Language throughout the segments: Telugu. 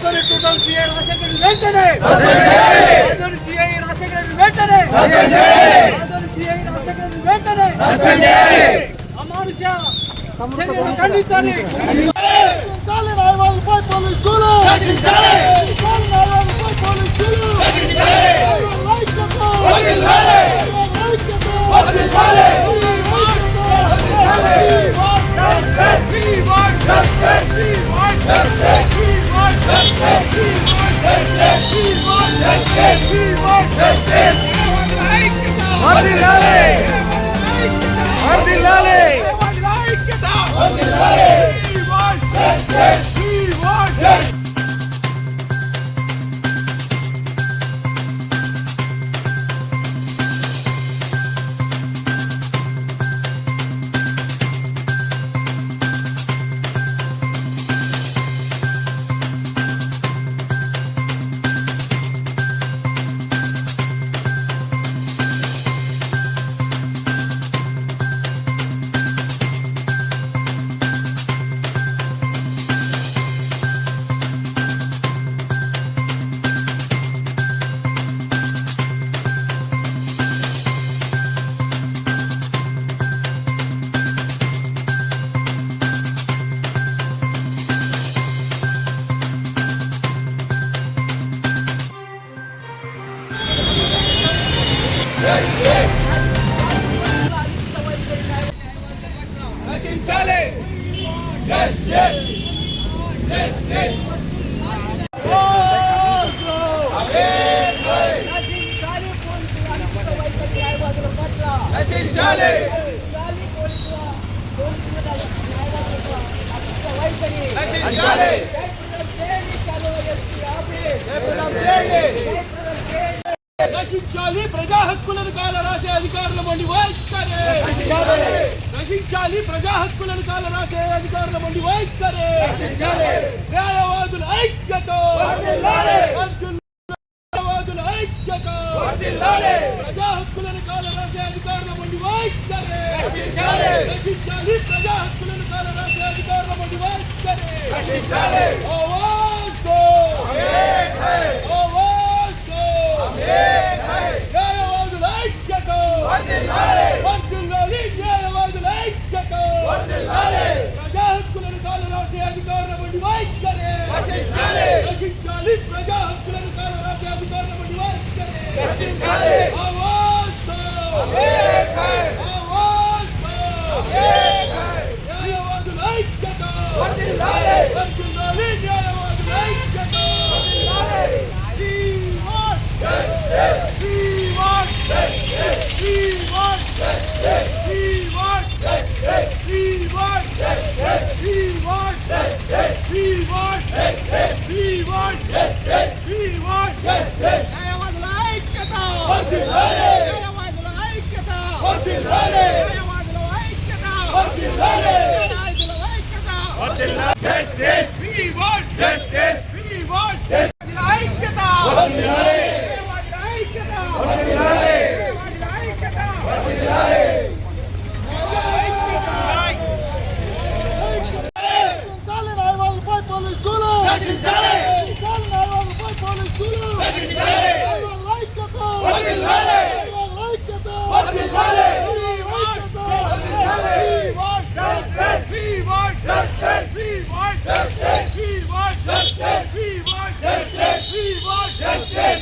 రాజోని టూ టౌన్ సిఐ రాజశేఖర్ వెంటనే! రాజోని సిఐ రాజశేఖర్ వెంటనే! రాజోని సిఐ రాజశేఖర్ వెంటనే! అమానుష ఖండించాలి! ఖండించాలి రాయవాళ్ళపై పోలీస్ కూలు Abre నశించాలి ప్రజా హక్కులను కాల రాసే అధికారుల మండి వైఖరే. నశించాలి ప్రజా హక్కులను కాల రాసే అధికారుల మండి వైఖరే. న్యాయవాదుల ఐక్యత. న్యాయవాదుల ఐక్యత. ప్రజా హక్కులను కాల రాసే అధికారుల మండి వైఖరే. నశించాలి ప్రశ్నించాలి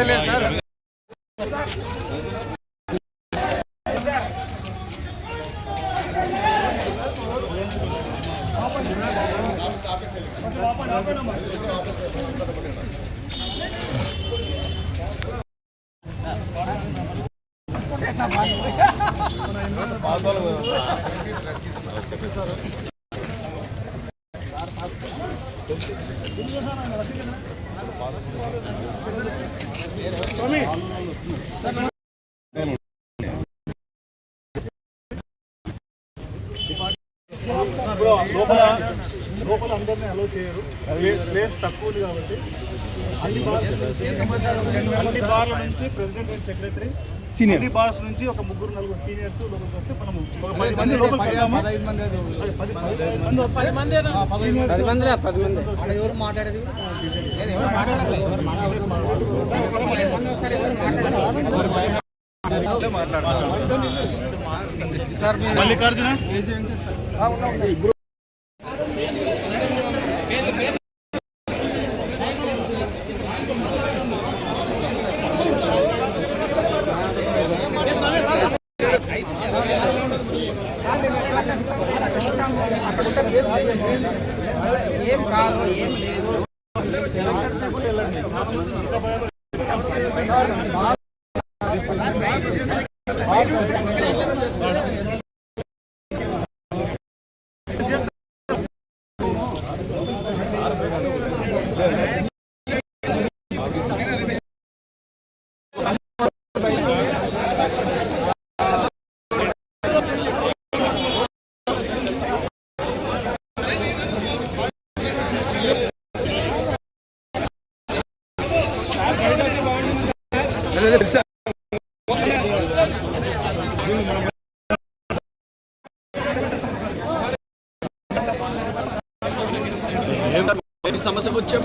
లేదు సార్. స్వామి. చేయరు. ప్లే- ప్లేస్ తక్కువ ఉంది కాబట్టి అన్ని అన్ని బార్ల నుంచి ప్రెసిడెంట్ అండ్ సెక్రటరీ అన్ని బార్స్ నుంచి ఒక ముగ్గురు నలుగురు సీనియర్స్ లోపలికి వస్తే మనం ఒక పది మంది లోపలికి వెళ్దామా? పది మంది. పది మంది పది మంది ఎవరు మాట్లాడేది మల్లికార్జున? ఏం కాదు ఏం లేదు. సమస్య వచ్చాం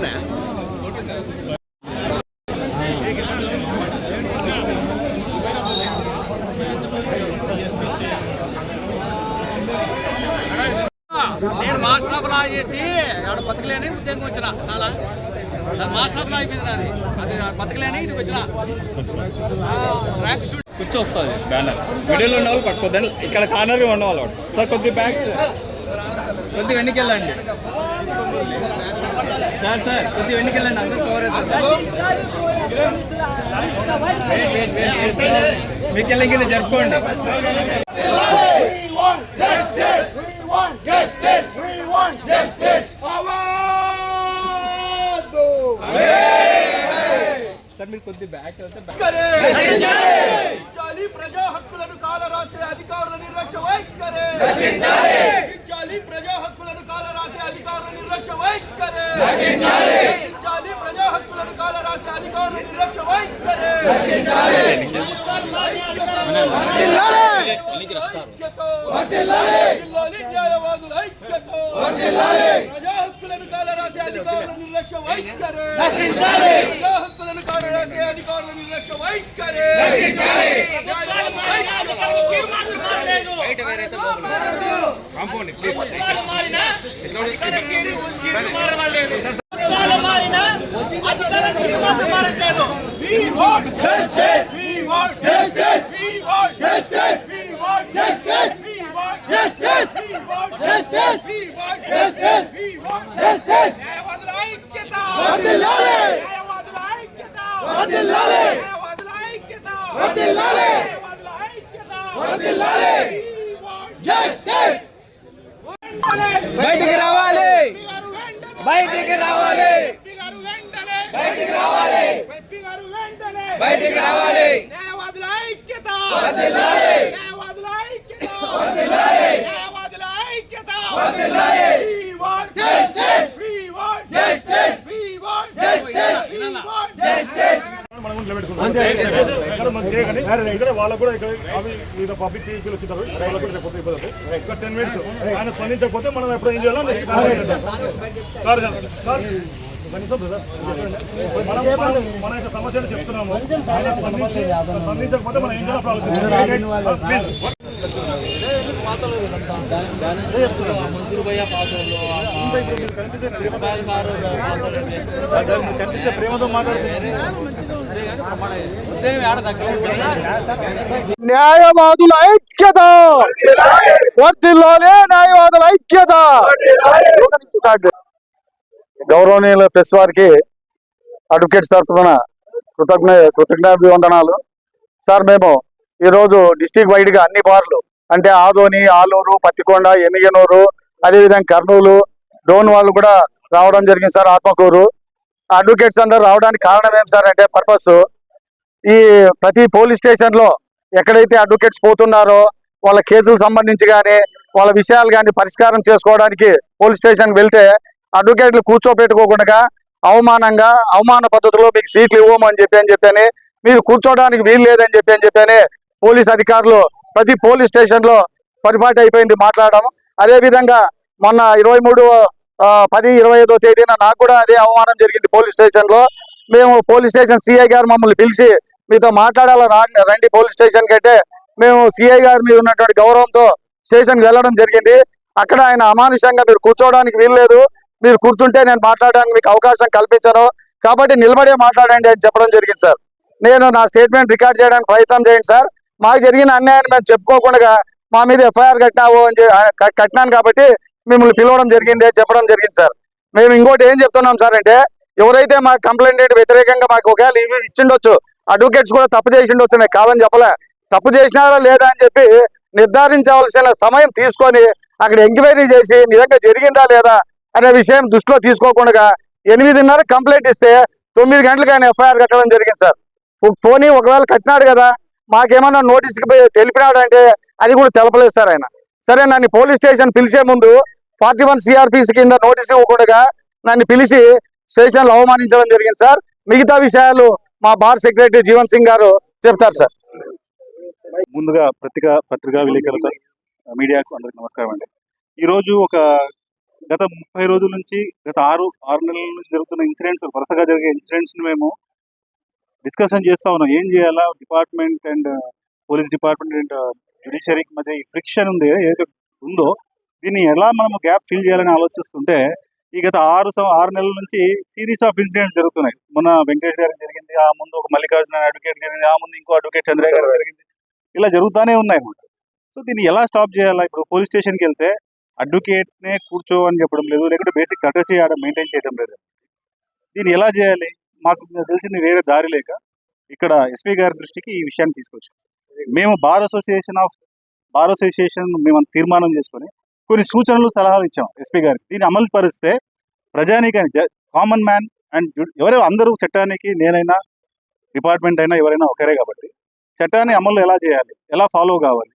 నేను మాస్టర్ అప్లై చేసి ఆడ బతకలేని ఉద్యోగం వచ్చిన చాలా. మాస్టర్ ఆఫ్ లా అయిపోయింది నాది. అది బతకలేని ఇటు వచ్చిన ర్యాంక్ స్టూడెంట్ కూర్చొస్తుంది బ్యానర్. మిడిల్ ఉన్న వాళ్ళు పట్టుకోద్దని ఇక్కడ కార్నర్ ఉన్న వాళ్ళు సార్ కొద్ది బ్యాగ్స్ కొద్ది వెనక్కి వెళ్ళండి సార్ సార్ కొద్ది వెనక్కి వెళ్ళండి అందరూ కవర్ మీకు వెళ్ళి జరుపుకోండి. సార్ మీరు కొద్ది బ్యాక్ వెళ్తే రక్షించాలి. ప్రజా హక్కులను కాలరాసే అధికారుల నిర్లక్ష్య వైఖరే. రక్షించాలి. ప్రజా హక్కులను కాలరాసే అధికారుల నిర్లక్ష్య వైఖరే. రక్షించాలి. ప్రజా హక్కులను కాలరాసే అధికారుల నిర్లక్ష్య వైఖరే. న్యాయవాదుల ఐక్యత అధికారుల నిర్లక్ష్య వైఖరే. ప్రజా హక్కులను కాలరాసే అధికారుల నిర్లక్ష్య వైఖరే. న్యాయవాదుల ఐక్యత న్యాయవాదుల ఐక్యత న్యాయవాదుల ఐక్యత న్యాయవాదుల ఐక్యత బయటికి రావాలి బయటికి రావాలి బయటికి రావాలి బయటికి రావాలి. న్యాయవాదుల ఐక్యత. ఐక్యత. ఐక్యత. ఇక్కడ మనం చేయగానే ఇక్కడ వాళ్ళకు కూడా ఇక్కడ అవి వివిధ పబ్లిక్ టీవీలు వచ్చినారు వాళ్ళకు కూడా రేపు ఇబ్బంది అవుతుంది ఇక్కడ టెన్ మినిట్స్ ఆయన స్పందించకపోతే మనం ఎప్పుడు ఏం చేయాలో సార్ సార్. మన యొక్క సమస్యలు చెప్తున్నాము స్పందించకపోతే మనం ఏం కనిపిస్తే ప్రేమతో మాట్లాడుతుంది న్యాయవాదుల ఐక్యత! వర్తిల్లోనే న్యాయవాదుల ఐక్యత! గౌరవనీయుల ప్రెస్ వారికి అడ్వకేట్స్ తరఫున కృతజ్ఞ కృతజ్ఞాభివందనాలు. సార్ మేము ఈరోజు డిస్టిక్ వైడ్గా అన్ని బార్లు అంటే ఆదోని ఆలూరు పత్తికొండ ఎమిగనూరు అదేవిధంగా కర్నూలు డోన్ వాళ్ళు కూడా రావడం జరిగింది సార్ ఆత్మకూరు. అడ్వకేట్స్ అందరూ రావడానికి కారణం ఏం సార్ అంటే పర్పస్ ఈ ప్రతి పోలీస్ స్టేషన్లో ఎక్కడైతే అడ్వకేట్స్ పోతున్నారో వాళ్ళ కేసులకు సంబంధించి కానీ వాళ్ళ విషయాలు కానీ పరిష్కారం చేసుకోవడానికి పోలీస్ స్టేషన్ వెళ్తే అడ్వకేట్లు కూర్చోపెట్టుకోకుండా అవమానంగా అవమాన పద్ధతిలో మీకు సీట్లు ఇవ్వమని చెప్పి అని చెప్పాను మీరు కూర్చోడానికి వీలు లేదని చెప్పి అని చెప్పాను పోలీస్ అధికారులు ప్రతి పోలీస్ స్టేషన్లో పరిపాటి అయిపోయింది మాట్లాడడం. అదేవిధంగా మొన్న ఇరవై మూడు పది ఇరవై ఐదో తేదీన నాకు కూడా అదే అవమానం జరిగింది పోలీస్ స్టేషన్లో. మేము పోలీస్ స్టేషన్ సిఐ గారు మమ్మల్ని పిలిచి మీతో మాట్లాడాలా రండి పోలీస్ స్టేషన్ కంటే మేము సిఐ గారి మీద ఉన్నటువంటి గౌరవంతో స్టేషన్కి వెళ్ళడం జరిగింది. అక్కడ ఆయన అమానుషంగా మీరు కూర్చోవడానికి వీల్లేదు మీరు కూర్చుంటే నేను మాట్లాడడానికి మీకు అవకాశం కల్పించను. కాబట్టి నిలబడే మాట్లాడండి అని చెప్పడం జరిగింది సార్. నేను నా స్టేట్మెంట్ రికార్డ్ చేయడానికి ప్రయత్నం చేయండి సార్. మాకు జరిగిన అన్యాయాన్ని మేము చెప్పుకోకుండా మా మీద ఎఫ్ఐఆర్ కట్టినావు అని కట్టినాను కాబట్టి మిమ్మల్ని పిలవడం జరిగింది చెప్పడం జరిగింది సార్. మేము ఇంకోటి ఏం చెప్తున్నాం సార్ అంటే ఎవరైతే మా కంప్లైంట్ వ్యతిరేకంగా మాకు ఒకవేళ ఇవి ఇచ్చిండొచ్చు అడ్వకేట్స్ కూడా తప్పు చేసిండొచ్చు నేను కాదని చెప్పలే. తప్పు చేసినారా లేదా అని చెప్పి నిర్ధారించవలసిన సమయం తీసుకొని అక్కడ ఎంక్వైరీ చేసి నిజంగా జరిగిందా లేదా అనే విషయం దృష్టిలో తీసుకోకుండా ఎనిమిదిన్నర కంప్లైంట్ ఇస్తే తొమ్మిది గంటలకు ఆయన ఎఫ్ఐఆర్ కట్టడం జరిగింది సార్. పోనీ ఒకవేళ కట్టినాడు కదా మాకేమన్నా నోటీస్కి తెలిపినాడు అంటే అది కూడా తెలపలేదు సార్ ఆయన. సరే నన్ను పోలీస్ స్టేషన్ పిలిచే ముందు ఫార్టీ వన్ సిఆర్పిసి కింద నోటీస్ ఇవ్వకుండా నన్ను పిలిచి స్టేషన్లో అవమానించడం జరిగింది సార్. మిగతా విషయాలు మా బార్ సెక్రటరీ జీవన్ సింగ్ గారు చెప్తారు సార్. ముందుగా పత్రికా పత్రికా విలేకరులతో మీడియాకు అందరికి నమస్కారం అండి. ఈరోజు ఒక గత ముప్పై రోజుల నుంచి గత ఆరు ఆరు నెలల నుంచి జరుగుతున్న ఇన్సిడెంట్స్ వరుసగా జరిగే ఇన్సిడెంట్స్ని మేము డిస్కషన్ చేస్తా ఉన్నాం. ఏం చేయాలా? Department and police department and జ్యుడిషియరీకి మధ్య ఈ ఫ్రిక్షన్ ఉంది ఏదైతే ఉందో దీన్ని ఎలా మనం గ్యాప్ ఫిల్ చేయాలని ఆలోచిస్తుంటే ఈ గత ఆరు ఆరు నెలల నుంచి సిరీస్ ఆఫ్ ఇన్సిడెంట్స్ జరుగుతున్నాయి. మొన్న వెంకటేష్ గారికి జరిగింది ఆ ముందు ఒక మల్లికార్జున అడ్వకేట్ జరిగింది ఆ ముందు ఇంకో అడ్వకేట్ చంద్రయ్య గారు జరిగింది. ఇలా జరుగుతూనే ఉన్నాయి అన్నమాట. సో దీన్ని ఎలా స్టాప్ చేయాలా? ఇప్పుడు పోలీస్ స్టేషన్కి వెళ్తే అడ్వకేట్ నే కూర్చో అని చెప్పడం లేదు లేకుంటే బేసిక్ కటసీ ఆడ మెయింటైన్ చేయడం లేదు. దీన్ని ఎలా చేయాలి? మాకు తెలిసింది వేరే దారి లేక ఇక్కడ ఎస్పీ గారి దృష్టికి ఈ విషయాన్ని తీసుకొచ్చాం. మేము bar association of bar association మేము తీర్మానం చేసుకొని కొన్ని సూచనలు సలహాలు ఇచ్చాం ఎస్పీ గారికి. దీన్ని అమలు పరిస్తే ప్రజానికి కామన్ మ్యాన్ అండ్ ఎవరో అందరూ చట్టానికి నేనైనా డిపార్ట్మెంట్ అయినా ఎవరైనా ఒకరే కాబట్టి చట్టాన్ని అమలు ఎలా చేయాలి? ఎలా ఫాలో కావాలి?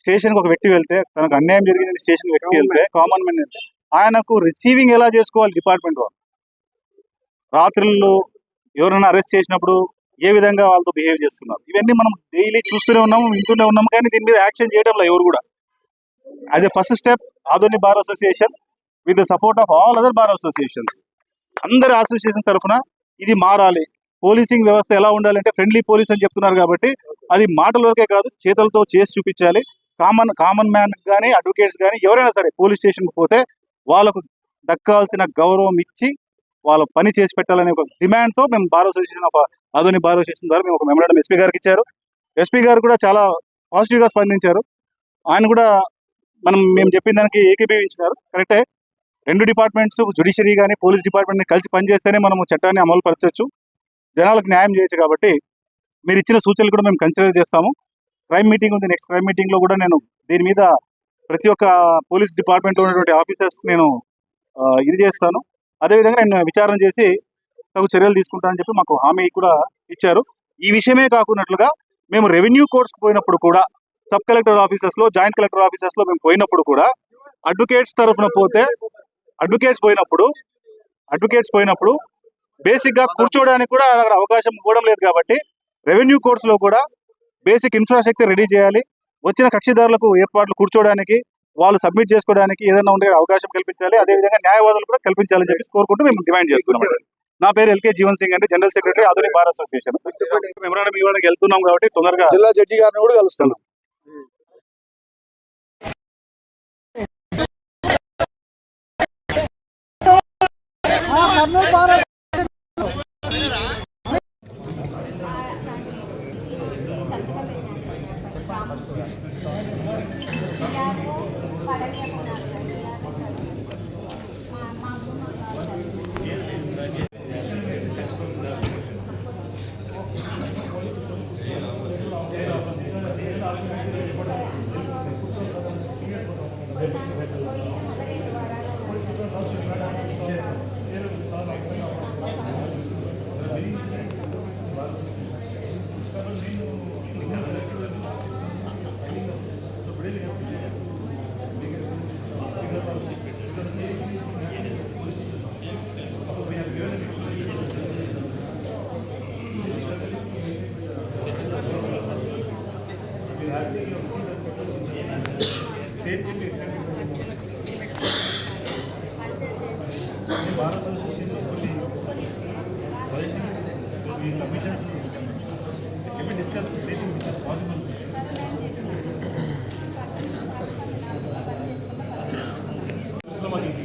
స్టేషన్కి ఒక వ్యక్తి వెళ్తే తనకు అన్యాయం జరిగింది స్టేషన్ వ్యక్తి వెళ్తే కామన్ మ్యాన్ వెళ్తే ఆయనకు రిసీవింగ్ ఎలా చేసుకోవాలి డిపార్ట్మెంట్ వాళ్ళు? రాత్రుల్లో ఎవరైనా అరెస్ట్ చేసినప్పుడు ఏ విధంగా వాళ్ళతో బిహేవ్ చేస్తున్నారు? ఇవన్నీ మనం డైలీ చూస్తూనే ఉన్నాము వింటూనే ఉన్నాము కానీ దీని మీద యాక్షన్ చేయడంలో ఎవరు కూడా. As a first step Adoni bar association with the support of all other bar associations. అందరి అసోసియేషన్ తరఫున ఇది మారాలి. పోలీసింగ్ వ్యవస్థ ఎలా ఉండాలంటే ఫ్రెండ్లీ పోలీస్ అని చెప్తున్నారు కాబట్టి అది మాటల వరకే కాదు చేతులతో చేసి చూపించాలి. కామన్ కామన్ మ్యాన్ కానీ అడ్వకేట్స్ కానీ ఎవరైనా సరే పోలీస్ స్టేషన్కి పోతే వాళ్ళకు దక్కాల్సిన గౌరవం ఇచ్చి వాళ్ళ పని చేసి పెట్టాలనే ఒక డిమాండ్తో మేము bar association of Adoni bar association ద్వారా మేము ఒక మెమరాండం ఎస్పీ గారికి ఇచ్చారు. ఎస్పీ గారు కూడా చాలా పాజిటివ్గా స్పందించారు. ఆయన కూడా మనం మేము చెప్పిన దానికి ఏకీభవించినారు. కరెక్టే. రెండు డిపార్ట్మెంట్స్ జుడిషియరీ కానీ పోలీస్ డిపార్ట్మెంట్ కలిసి పనిచేస్తేనే మనము చట్టాన్ని అమలు పరచవచ్చు జనాలకు న్యాయం చేయొచ్చు కాబట్టి మీరు ఇచ్చిన సూచనలు కూడా మేము కన్సిడర్ చేస్తాము. క్రైమ్ మీటింగ్ ఉంది. నెక్స్ట్ క్రైమ్ మీటింగ్లో కూడా నేను దీని మీద ప్రతి ఒక్క పోలీస్ డిపార్ట్మెంట్లో ఉన్నటువంటి ఆఫీసర్స్ నేను ఇది చేస్తాను. అదేవిధంగా నేను విచారణ చేసి తగు చర్యలు తీసుకుంటానని చెప్పి మాకు హామీ కూడా ఇచ్చారు. ఈ విషయమే కాకున్నట్లుగా మేము రెవెన్యూ కోర్ట్స్ పోయినప్పుడు కూడా సబ్ కలెక్టర్ ఆఫీసర్స్లో జాయింట్ కలెక్టర్ ఆఫీసెస్లో మేము పోయినప్పుడు కూడా అడ్వకేట్స్ తరఫున పోతే అడ్వకేట్స్ పోయినప్పుడు అడ్వకేట్స్ పోయినప్పుడు బేసిక్గా కూర్చోవడానికి కూడా అక్కడ అవకాశం ఇవ్వడం లేదు కాబట్టి రెవెన్యూ కోర్ట్స్లో కూడా బేసిక్ ఇన్ఫ్రాస్ట్రక్చర్ రెడీ చేయాలి. వచ్చిన కక్షిదారులకు ఏర్పాట్లు కూర్చోవడానికి వాళ్ళు సబ్మిట్ చేసుకోవడానికి ఏదైనా ఉండే అవకాశం కల్పించాలి. అదేవిధంగా న్యాయవాదులు కూడా కల్పించాలని చెప్పి కోరుకుంటూ మేము డిమాండ్ చేస్తున్నాం. నా పేరు ఎల్కే జీవన్ సింగ్ అండి జనరల్ సెక్రటరీ ఆధునిక బార్ అసోసియేషన్. మెమరాండం ఇవ్వడానికి వెళ్తున్నాం కాబట్టి తొందరగా జిల్లా జడ్జి గారిని కూడా కలుస్తాను Kurnool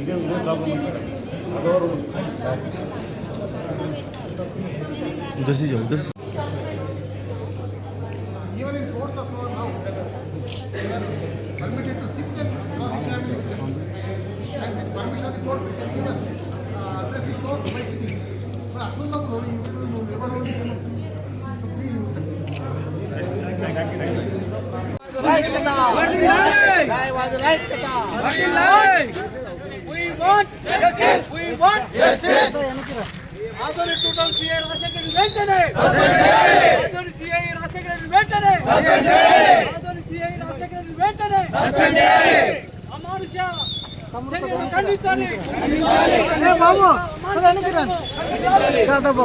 Bar even in courts of law now, they are permitted to sit and cross-examine the witnesses. And with permission of the court, we can even uh, address the court by sitting. But అట్లున్నప్పుడు ఈ విధంగా నువ్వు నిలబడవడం ఏమవుతుంది సో ప్లీజ్ ఇన్స్ట్రక్ట్ న్యాయవాదుల ఐక్యత We want justice. We want justice. Adoni two town CI Rajasekhar వెంటనే ఆదోని సిఐ రాజశేఖర్ వెంటనే ఆదోని సిఐ రాజశేఖర్ వెంటనే అమానుష చర్యలు ఖండించాలి బాబు వెనక్కిరా బాబు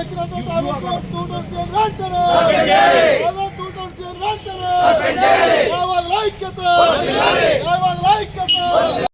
వెనక్కిరా వెనక్కిరా వెనక్కిరా ఐక్యత